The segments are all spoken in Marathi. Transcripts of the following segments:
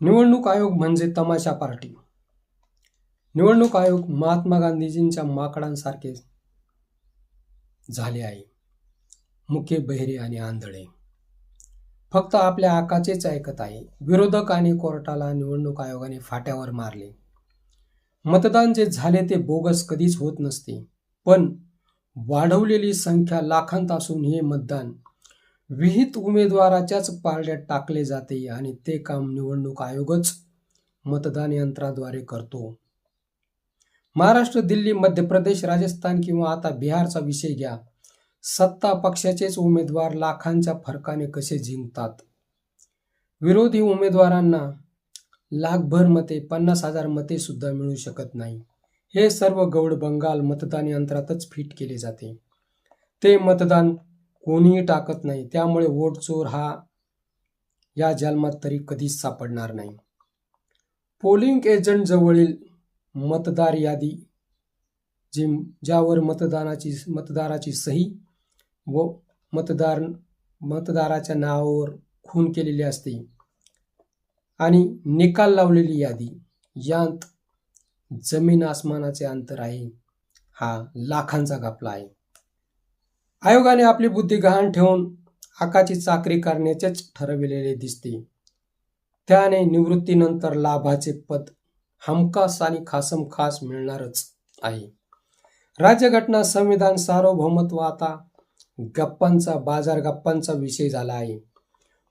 निवडणूक आयोग म्हणजे तमाशा पार्टी. निवडणूक आयोग महात्मा गांधीजींच्या माकडांसारखे झाले आहे. मुख्य बहिरे आणि आंधळे. फक्त आपल्या आकाचेच ऐकत आहे. विरोधक आणि कोर्टाला निवडणूक आयोगाने फाट्यावर मारले. मतदान जे झाले ते बोगस कधीच होत नसते. पण वाढवलेली संख्या लाखांत असून हे मतदान विहित उमेदवाराच्याच पारड्यात टाकले जाते आणि ते काम निवडणूक आयोगच मतदान यंत्राद्वारे करतो. महाराष्ट्र दिल्ली मध्य प्रदेश राजस्थान किंवा आता बिहारचा विषय घ्या. सत्ता पक्षाचेच उमेदवार लाखांच्या फरकाने कसे जिंकतात? विरोधी उमेदवारांना लाखभर मते पन्नास हजार मते सुद्धा मिळू शकत नाही. हे सर्व गौड बंगाल मतदान यंत्रातच फिट केले जाते. ते मतदान कोणीही टाकत नाही. त्यामुळे वोट चोर हा या जन्मात तरी कधीच सापडणार नाही. पोलिंग एजंट जवळील मतदार यादी जी ज्यावर मतदानाची मतदाराची सही व मतदार मतदाराच्या नावावर खून केलेली असते आणि निकाल लावलेली यादी यांत जमीन आसमानाचे अंतर आहे. हा लाखांचा घापला आहे. आयोगाने आपली बुद्धी गहाण ठेवून आकाची चाकरी करण्याचेच ठरविलेले दिसते. त्याने निवृत्तीनंतर लाभाचे पद हमखास आणि खासम खास मिळणारच आहे. राज्यघटना संविधान सार्वभौमत्व आता गप्पांचा बाजार गप्पांचा विषय झाला आहे.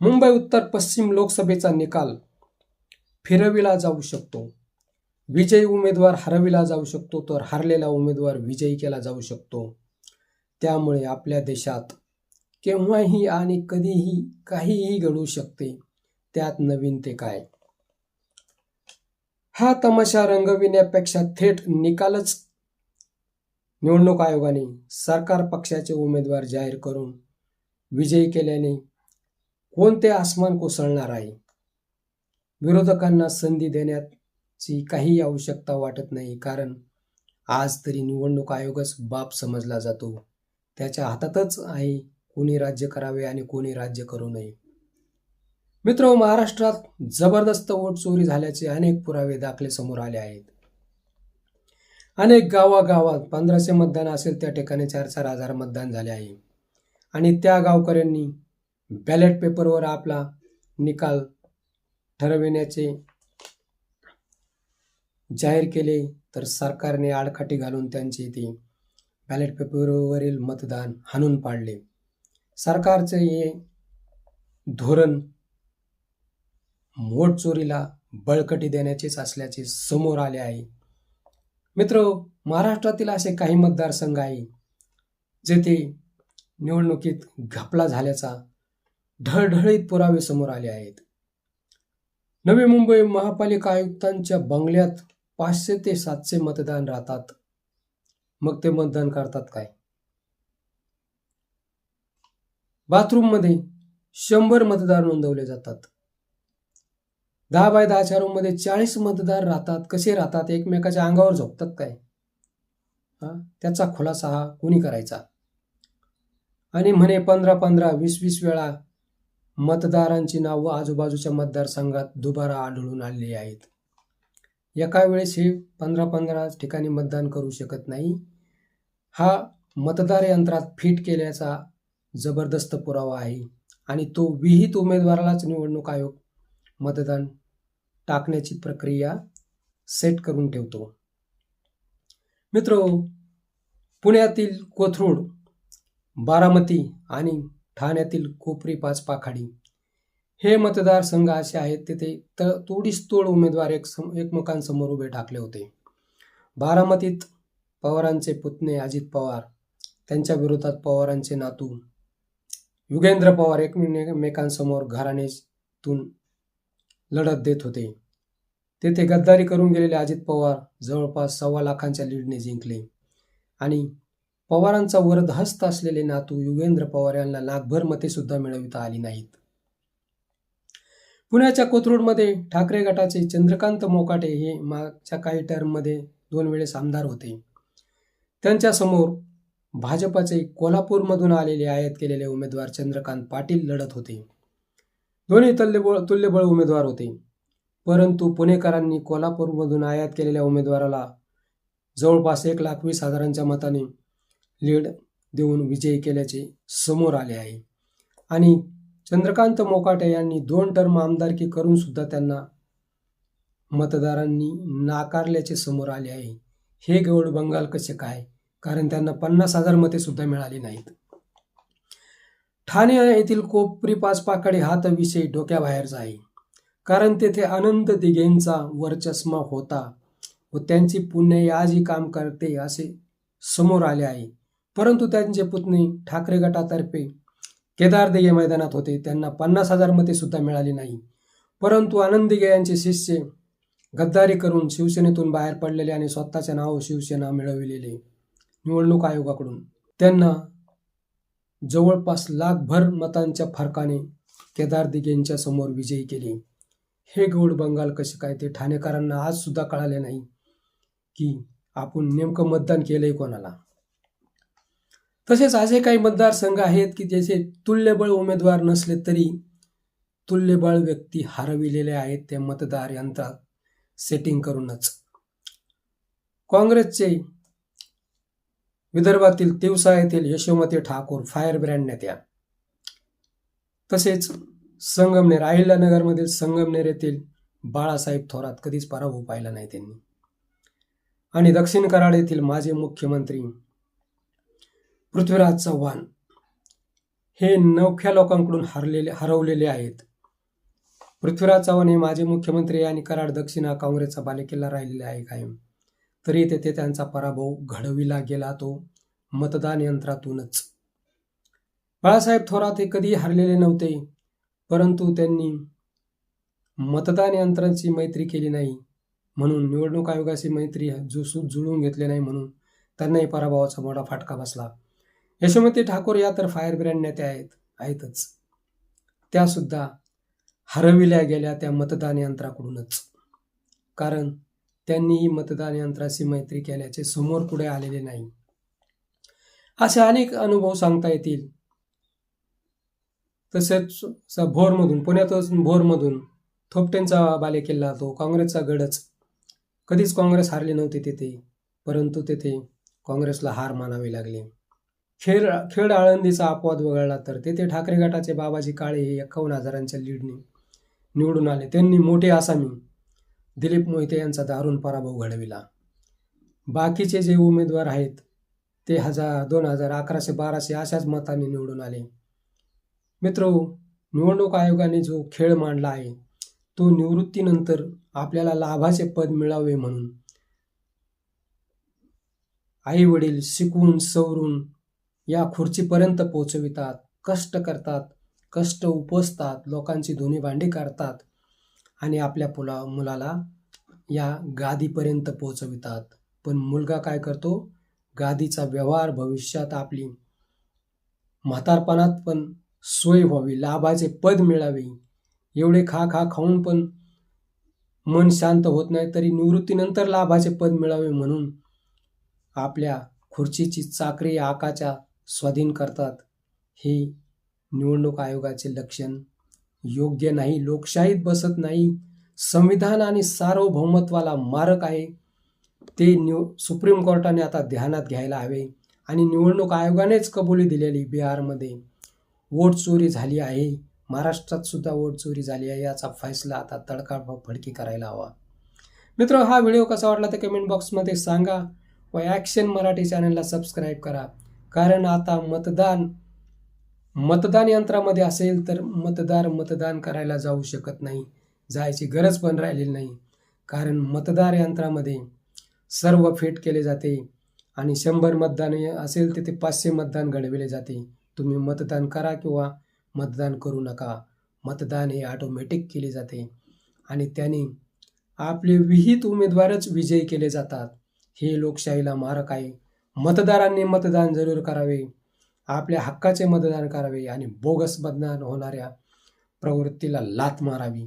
मुंबई उत्तर पश्चिम लोकसभेचा निकाल फिरविला जाऊ शकतो. विजयी उमेदवार हरविला जाऊ शकतो तर हरलेला उमेदवार विजयी केला जाऊ शकतो. त्यामुळे आपल्या देशात केव्हाही आणि कधीही काहीही घडू शकते. त्यात नवीन ते काय? हा तमाशा रंगविण्यापेक्षा थेट निकालच निवडणूक आयोगाने सरकार पक्षाचे उमेदवार जाहीर करून विजयी केल्याने कोणते आसमान कोसळणार आहे? विरोधकांना संधी देण्याची काही आवश्यकता वाटत नाही कारण आज तरी निवडणूक आयोगच बाप समजला जातो. त्याच्या हातातच आहे. कोणी राज्य करावे आणि कोणी राज्य करू नये. मित्र महाराष्ट्रात जबरदस्त वोट चोरी झाल्याचे अनेक पुरावे दाखले समोर आले आहेत. अनेक गावागावात पंधराशे मतदान असेल त्या ठिकाणी चार चार हजार मतदान झाले आहे. आणि त्या गावकऱ्यांनी बॅलेट पेपरवर आपला निकाल ठरविण्याचे जाहीर केले. तर सरकारने आडकाठी घालून त्यांची ते बॅलेट पेपरवरील मतदान हाणून पाडले. सरकारचे हे धोरण मोठ चोरीला बळकटी देण्याचेच असल्याचे समोर आले आहे. मित्र महाराष्ट्रातील असे काही मतदारसंघ आहे जेथे निवडणुकीत घपला झाल्याचा ढळढळीत पुरावे समोर आले आहेत. नवी मुंबई महापालिका आयुक्तांच्या बंगल्यात पाचशे ते सातशे मतदान राहतात. मग ते मतदान करतात काय? बाथरूममध्ये शंभर मतदार नोंदवले जातात. दहा बाय दहाच्या रूममध्ये चाळीस मतदार राहतात. कसे राहतात? एकमेकाच्या अंगावर झोपतात काय? हा? त्याचा खुलासा हा कोणी करायचा? आणि म्हणे पंधरा पंधरा वीस वीस वेळा मतदारांची नावं आजूबाजूच्या मतदारसंघात दुबारा आढळून आलेली आहेत. एका वेळेस हे पंधरा पंधरा ठिकाणी मतदान करू शकत नाही. हा मतदार यंत्रात फिट केल्याचा जबरदस्त पुरावा आहे आणि तो विहित उमेदवारालाच निवडणूक आयोग मतदान टाकण्याची प्रक्रिया सेट करून ठेवतो. मित्र पुण्यातील कोथरूड बारामती आणि ठाण्यातील कोपरी पाच पाखाडी हे मतदारसंघ असे आहेत तिथे त तोडीस तोड उमेदवार एक सम एकमेकांसमोर उभे ठाकले होते. बारामतीत पवारांचे पुतणे अजित पवार त्यांच्या विरोधात पवारांचे नातू. युगेंद्र पवार एकमेकांसमोर घराणेतून लढत देत होते. तेथे गद्दारी करून गेलेले अजित पवार जवळपास सव्वा लाखांच्या लीडने जिंकले. आणि पवारांचा वरदहस्त असलेले नातू युगेंद्र पवार यांना लाखभर मते सुद्धा मिळविता आली नाहीत. पुण्याच्या कोथरूडमध्ये ठाकरे गटाचे चंद्रकांत मोकाटे हे मागच्या काही टर्ममध्ये दोन वेळेस आमदार होते. त्यांच्यासमोर भाजपाचे कोल्हापूरमधून आलेले आयात केलेले उमेदवार चंद्रकांत पाटील लढत होते. दोन्ही तुल्यबळ तुल्यबळ उमेदवार होते. परंतु पुणेकरांनी कोल्हापूरमधून आयात केलेल्या उमेदवाराला जवळपास एक लाख वीस हजारांच्या मताने लीड देऊन विजयी केल्याचे समोर आले आहे. आणि चंद्रकांत मोकाटे यांनी दोन टर्म आमदारकी करूनसुद्धा त्यांना मतदारांनी नाकारल्याचे समोर आले आहे. हे गौड बंगाल कसे काय? कारण त्यांना पन्नास हजार मते सुद्धा मिळाली नाहीत. ठाणे येथील कोपरी पाच पाकडे हा तर विषय डोक्याबाहेरचा आहे कारण तेथे आनंद दिघेंचा वरचष्मा होता व त्यांची पुण्य आजही काम करते असे समोर आले आहे. परंतु त्यांचे पुतणे ठाकरे गटातर्फे केदार दिघे मैदानात होते. त्यांना पन्नास हजार मते सुद्धा मिळाली नाही. परंतु आनंद दिघे यांचे शिष्य गद्दारी करून शिवसेनेतून बाहेर पडलेले आणि स्वतःचे नाव शिवसेना मिळविलेले निवडणूक आयोगाकडून. त्यांना जवळपास लाखभर मतांच्या फरकाने केदार दिघेंच्या समोर विजयी केले. हे गौड बंगाल कसे काय ते ठाणेकरांना आज सुद्धा कळाले नाही की आपण नेमकं मतदान केलंय कोणाला. तसेच असे काही मतदारसंघ आहेत की ज्याचे तुल्यबळ उमेदवार नसले तरी तुल्यबळ व्यक्ती हरविलेले आहेत ते मतदार यंत्रात. सेटिंग करूनच. काँग्रेसचे विदर्भातील तिवसा येथील यशोमती ठाकूर फायर ब्रँड नेत्या. तसेच संगमनेर अहिल्यानगरमधील संगमनेर येथील बाळासाहेब थोरात कधीच पराभव पाहिला नाही त्यांनी. आणि दक्षिण कराड येथील माजी मुख्यमंत्री पृथ्वीराज चव्हाण हे नवख्या लोकांकडून हरलेले हरवलेले आहेत. पृथ्वीराज चव्हाण हे माजी मुख्यमंत्री आणि कराड दक्षिणा काँग्रेसचा बालेकिल्ला राहिलेला आहे कायम. तरी तेथे त्यांचा पराभव घडविला गेला तो मतदान यंत्रातूनच. बाळासाहेब थोरात हे कधी हरलेले नव्हते परंतु त्यांनी मतदान यंत्रांची मैत्री केली नाही म्हणून निवडणूक आयोगाची मैत्री जु जुळून घेतले नाही म्हणून त्यांनाही पराभवाचा मोठा फाटका बसला. यशोमती ठाकूर या तर फायर ब्रँड नेत्या आहेत आहेतच. त्यासुद्धा हरविल्या गेल्या त्या मतदान यंत्राकडूनच. कारण त्यांनीही मतदान यंत्राशी मैत्री केल्याचे समोर पुढे आलेले नाही. असे अनेक अनुभव सांगता येतील. तसेच भोरमधून पुण्यातच भोरमधून थोपटेंचा बालेकिल्ला तो काँग्रेसचा गडच. कधीच काँग्रेस हारली नव्हती तिथे परंतु तेथे काँग्रेसला हार मानावी लागली. खेळ खेळ आळंदीचा अपवाद वगळला तर तेथे ठाकरे गटाचे बाबाजी काळे हे एकावन्न हजारांच्या लीडने निवडून आले. त्यांनी मोठे आसामी दिलीप मोहिते यांचा दारुण पराभव घडविला. बाकीचे जे उमेदवार आहेत ते हजार दोन हजार अकराशे बाराशे अशाच मताने निवडून आले. मित्र निवडणूक आयोगाने जो खेळ मांडला आहे तो निवृत्तीनंतर आपल्याला लाभाचे पद मिळावे म्हणून. आई वडील शिकवून सवरून या खुर्चीपर्यंत पोचवितात कष्ट करतात कष्ट उपसतात लोकांची धुणी भांडी करतात आणि आपल्या पुला मुलाला या गादीपर्यंत पोचवितात पण मुलगा काय करतो? गादीचा व्यवहार भविष्यात आपली म्हातारपणात पण सोय व्हावी लाभाचे पद मिळावे. एवढे खा खा खाऊन पण मन शांत होत नाही तरी निवृत्तीनंतर लाभाचे पद मिळावे म्हणून आपल्या खुर्चीची चाकरी आकाच्या स्वाधीन करतात. हे निवडणूक आयोगाचे लक्षण. योग्य नाही लोकशाहीत बसत नाही. संविधान आणि सार्वभौमत्वाला मारक आहे. ते न्यू सुप्रीम कोर्टाने आता ध्यानात घ्यायला हवे आणि निवडणूक आयोगानेच कबुली दिलेली बिहारमध्ये. वोट चोरी झाली आहे. महाराष्ट्रात सुद्धा वोट चोरी झाली आहे याचा फैसला आता तडका फडकी करायला हवा. मित्र हा व्हिडिओ कसा वाटला ते कमेंट बॉक्समध्ये सांगा व ॲक्शन मराठी चॅनलला सबस्क्राईब करा. कारण आता मतदान मतदान यंत्रामध्ये असेल तर मतदार मतदान करायला जाऊ शकत नाही. जायची गरज पण राहिलेली नाही. कारण मतदार यंत्रामध्ये सर्व फिट केले जाते आणि शंभर मतदान असेल तिथे पाचशे मतदान घडविले जाते. तुम्ही मतदान करा किंवा मतदान करू नका. मतदान हे ऑटोमॅटिक केले जाते आणि त्याने आपले विहित उमेदवारच विजयी केले जातात. हे लोकशाहीला मारक आहे. मतदारांनी मतदान जरूर करावे. आपल्या हक्काचे मतदान करावे आणि बोगस मतदान होणाऱ्या प्रवृत्तीला लात मारावी.